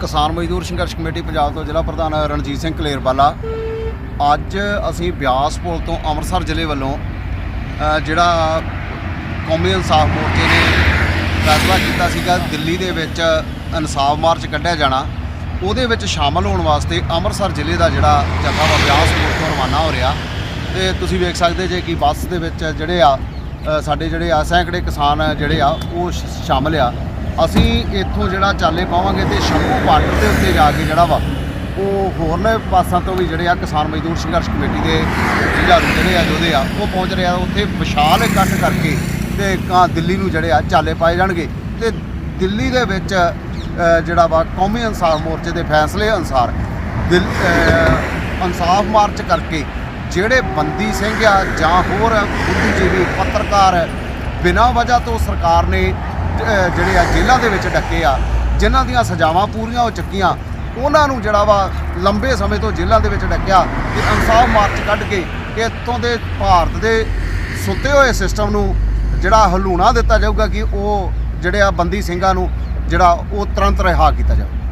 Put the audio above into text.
ਕਿਸਾਨ ਮਜ਼ਦੂਰ ਸੰਘਰਸ਼ ਕਮੇਟੀ ਪੰਜਾਬ ਤੋਂ ਜ਼ਿਲ੍ਹਾ ਪ੍ਰਧਾਨ ਰਣਜੀਤ ਸਿੰਘ ਕਲੇਰਵਾਲਾ। ਅੱਜ ਅਸੀਂ ਬਿਆਸ ਪੁਲ ਤੋਂ ਅੰਮ੍ਰਿਤਸਰ ਜ਼ਿਲ੍ਹੇ ਵੱਲੋਂ ਜਿਹੜਾ ਕੌਮੀ ਇਨਸਾਫ ਮੋਰਚੇ ਨੇ ਫੈਸਲਾ ਕੀਤਾ ਸੀਗਾ, ਦਿੱਲੀ ਦੇ ਵਿੱਚ ਇਨਸਾਫ ਮਾਰਚ ਕੱਢਿਆ ਜਾਣਾ, ਉਹਦੇ ਵਿੱਚ ਸ਼ਾਮਲ ਹੋਣ ਵਾਸਤੇ ਅੰਮ੍ਰਿਤਸਰ ਜ਼ਿਲ੍ਹੇ ਦਾ ਜਿਹੜਾ ਜਥਾ ਵਾ, ਬਿਆਸ ਪੁਲ ਤੋਂ ਰਵਾਨਾ ਹੋ ਰਿਹਾ। ਤੇ ਤੁਸੀਂ ਵੇਖ ਸਕਦੇ ਜੇ ਕਿ ਬੱਸ ਦੇ ਵਿੱਚ ਜਿਹੜੇ ਆ ਸਾਡੇ ਜਿਹੜੇ ਆ ਸੈਂਕੜੇ ਕਿਸਾਨ ਜਿਹੜੇ ਆ, ਉਹ ਸ਼- ਸ਼ਾਮਲ ਆ। ਅਸੀਂ ਇੱਥੋਂ ਜਿਹੜਾ ਚਾਲੇ ਪਾਵਾਂਗੇ ਤੇ ਸ਼ੰਭੂ ਬਾਰਡਰ ਦੇ ਉੱਤੇ ਜਾ ਕੇ ਜਿਹੜਾ ਵਾ, ਉਹ ਹੋਰਲੇ ਪਾਸਾਂ ਤੋਂ ਵੀ ਜਿਹੜੇ ਆ ਕਿਸਾਨ ਮਜ਼ਦੂਰ ਸੰਘਰਸ਼ ਕਮੇਟੀ ਦੇ ਜੁਝਾਰੂ ਜਿਹੜੇ ਆ ਯੋਧੇ ਆ, ਉਹ ਪਹੁੰਚ ਰਹੇ ਆ। ਉੱਥੇ ਵਿਸ਼ਾਲ ਇਕੱਠ ਕਰਕੇ ਤੇ ਕਾਂ ਦਿੱਲੀ ਨੂੰ ਜਿਹੜੇ ਆ ਚਾਲੇ ਪਾਏ ਜਾਣਗੇ। ਤੇ ਦਿੱਲੀ ਦੇ ਵਿੱਚ ਜਿਹੜਾ ਵਾ ਕੌਮੀ ਇਨਸਾਫ ਮੋਰਚੇ ਦੇ ਫੈਸਲੇ ਅਨੁਸਾਰ ਦਿਲ ਇਨਸਾਫ ਮਾਰਚ ਕਰਕੇ ਜਿਹੜੇ ਬੰਦੀ ਸਿੰਘ ਆ ਜਾਂ ਹੋਰ ਬੁੱਧੀਜੀਵੀ ਪੱਤਰਕਾਰ ਬਿਨਾਂ ਵਜ੍ਹਾ ਤੋਂ ਸਰਕਾਰ ਨੇ ਜਿਹੜੇ ਆ ਜੇਲ੍ਹਾਂ ਦੇ ਵਿੱਚ ਡੱਕੇ ਆ, ਜਿਨ੍ਹਾਂ ਦੀਆਂ ਸਜ਼ਾਵਾਂ ਪੂਰੀਆਂ ਹੋ ਚੁੱਕੀਆਂ, ਉਹਨਾਂ ਨੂੰ ਜਿਹੜਾ ਵਾ ਲੰਬੇ ਸਮੇਂ ਤੋਂ ਜੇਲ੍ਹਾਂ ਦੇ ਵਿੱਚ ਡੱਕਿਆ ਤੇ ਇਨਸਾਫ ਮਾਰਚ ਕੱਢ ਕੇ ਇੱਥੋਂ ਦੇ ਭਾਰਤ ਦੇ ਸੁੱਤੇ ਹੋਏ ਸਿਸਟਮ ਨੂੰ ਜਿਹੜਾ ਹਲੂਣਾ ਦਿੱਤਾ ਜਾਊਗਾ ਕਿ ਉਹ ਜਿਹੜੇ ਆ ਬੰਦੀ ਸਿੰਘਾਂ ਨੂੰ ਜਿਹੜਾ ਉਹ ਤੁਰੰਤ ਰਿਹਾ ਕੀਤਾ ਜਾਵੇ